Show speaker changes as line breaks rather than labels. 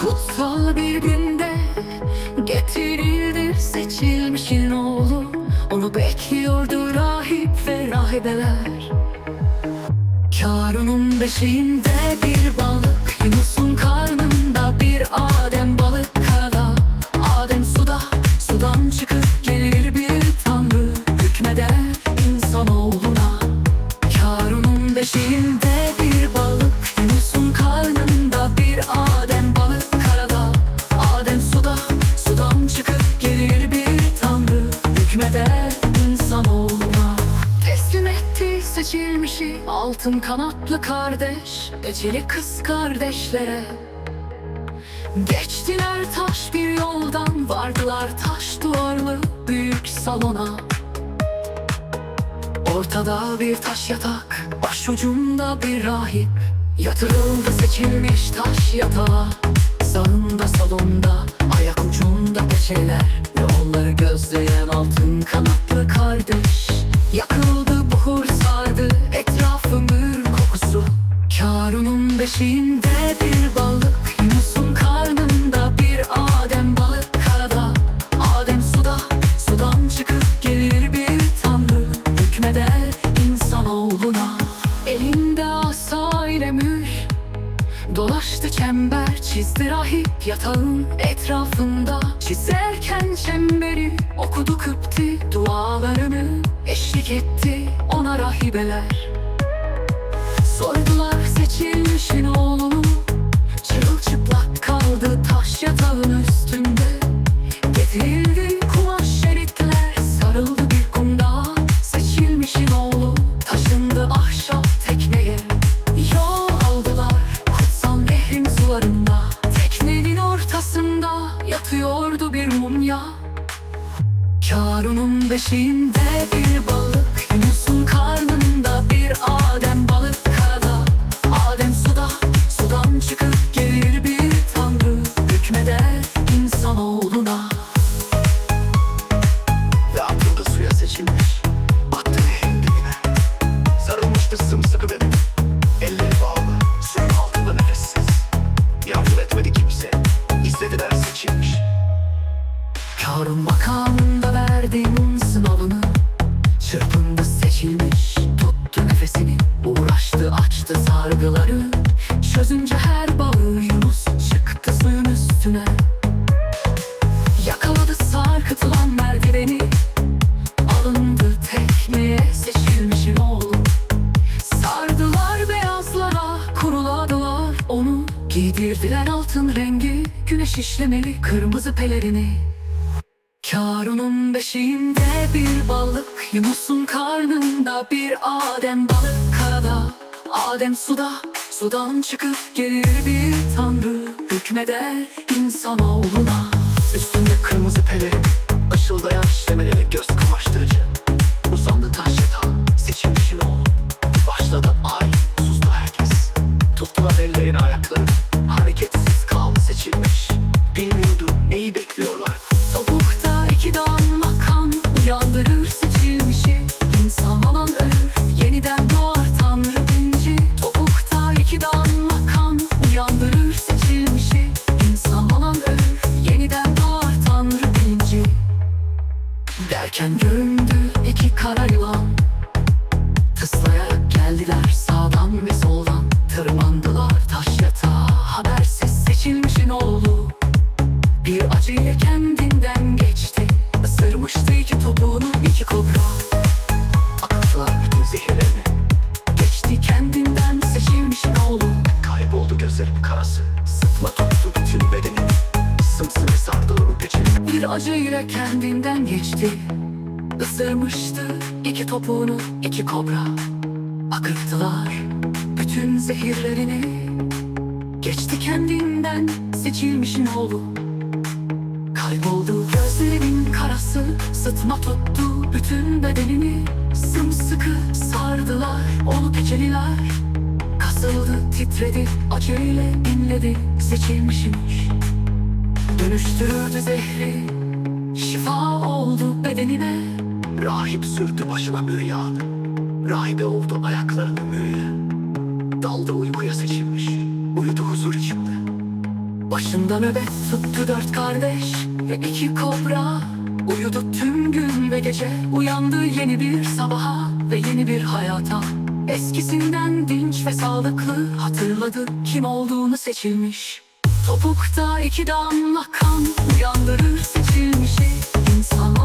Kutsal bir günde getirildi seçilmişin oğlu. Onu bekliyordu rahip ve rahibeler. Karunun beşiğinde bir balık Yunus'un karnında bir Adem balık karada Adem suda, sudan çıkıp gelir bir tanrı. Hükmeder insanoğluna Karunun beşiğinde seçilmişi. Altın kanatlı kardeş Eceli kız kardeşlere. Geçtiler taş bir yoldan vardılar taş duvarlı büyük salona. Ortada bir taş yatak, başucunda bir rahip. Yatırıldı seçilmiş taş yatağa. Sağında salonda, ayak ucunda peçeler bir balık Yunus'un karnında bir Adem balık karada. Adem suda, sudan çıkıp gelir bir tanrı Hükmeder insanoğluna. Elinde asa Dolaştı çember çizdi rahip yatağın etrafında. Çizerken çemberi okudu kıpti dualarını Eşlik etti ona rahibeler. Sordular seçilmişin oğlunu yatağın üstünde Getirildi kumaş şeritler Sarıldı bir kumda Seçilmişin oğlu Taşındı ahşap tekneye. Yol aldılar kutsal nehrin sularında. Teknenin ortasında Yatıyordu bir mumya. Karunun beşiğinde bir balık Yunus'un karnında
Elleri bağlı. Suyun altında nefessiz. Yardım kimse. İzlediler seçilmiş.
Karun makamında verdiğin sınavını Çırpındı seçilmiş Tuttu nefesini Uğraştı açtı sargıları Çözünce her bağı Yunus Çıktı suyun üstüne işlemeli kırmızı pelerini Karunun beşiğinde bir balık Yunus'un karnında bir Adem balık karada Adem suda, sudan çıkıp gelir bir tanrı Hükmeder insanoğluna
Üstünde kırmızı pelerin. Işıldayan işlemeleri göz kamaştırıcı. Uzandı taş yatağa. Seçilmişin oğlu. Başladı ay. Sustu herkes. Tuttular ellerin ayakları.
Derken göründü iki kara yılan Tıslayarak geldiler sağdan ve soldan Tırmandılar taş yatağa habersiz seçilmişin oğlu bir acıyla kendinden geçti Isırmıştı iki topuğunu iki kobra
Akıttılar bütün zehirlerini.
Geçti kendinden seçilmişin oğlu
Kayboldu gözlerim karası. Sıtma tuttu bütün bedenini. Sımsıkı.
Bir acıyla kendinden geçti. Isırmıştı iki topuğunu iki kobra. Akıttılar bütün zehirlerini. Geçti kendinden seçilmişin oğlu. Kayboldu gözlerimin karası Sıtma tuttu bütün bedenini. Sımsıkı sardılar onu peçeliler Kasıldı titredi acıyla inledi Seçilmişmiş Dönüştürürdü zehri Şifa oldu bedenine.
Rahip sürdü başına mühür yağını. Rahibe oldu ayaklarını mühür da uykuya seçilmiş Uyudu huzur içinde
Başında nöbet tuttu dört kardeş ve iki kobra. Uyudu tüm gün ve gece uyandı yeni bir sabaha ve yeni bir hayata. Eskisinden dinç ve sağlıklı hatırladı kim olduğunu seçilmiş Topukta iki damla kan uyandırır seçilmişi İnsan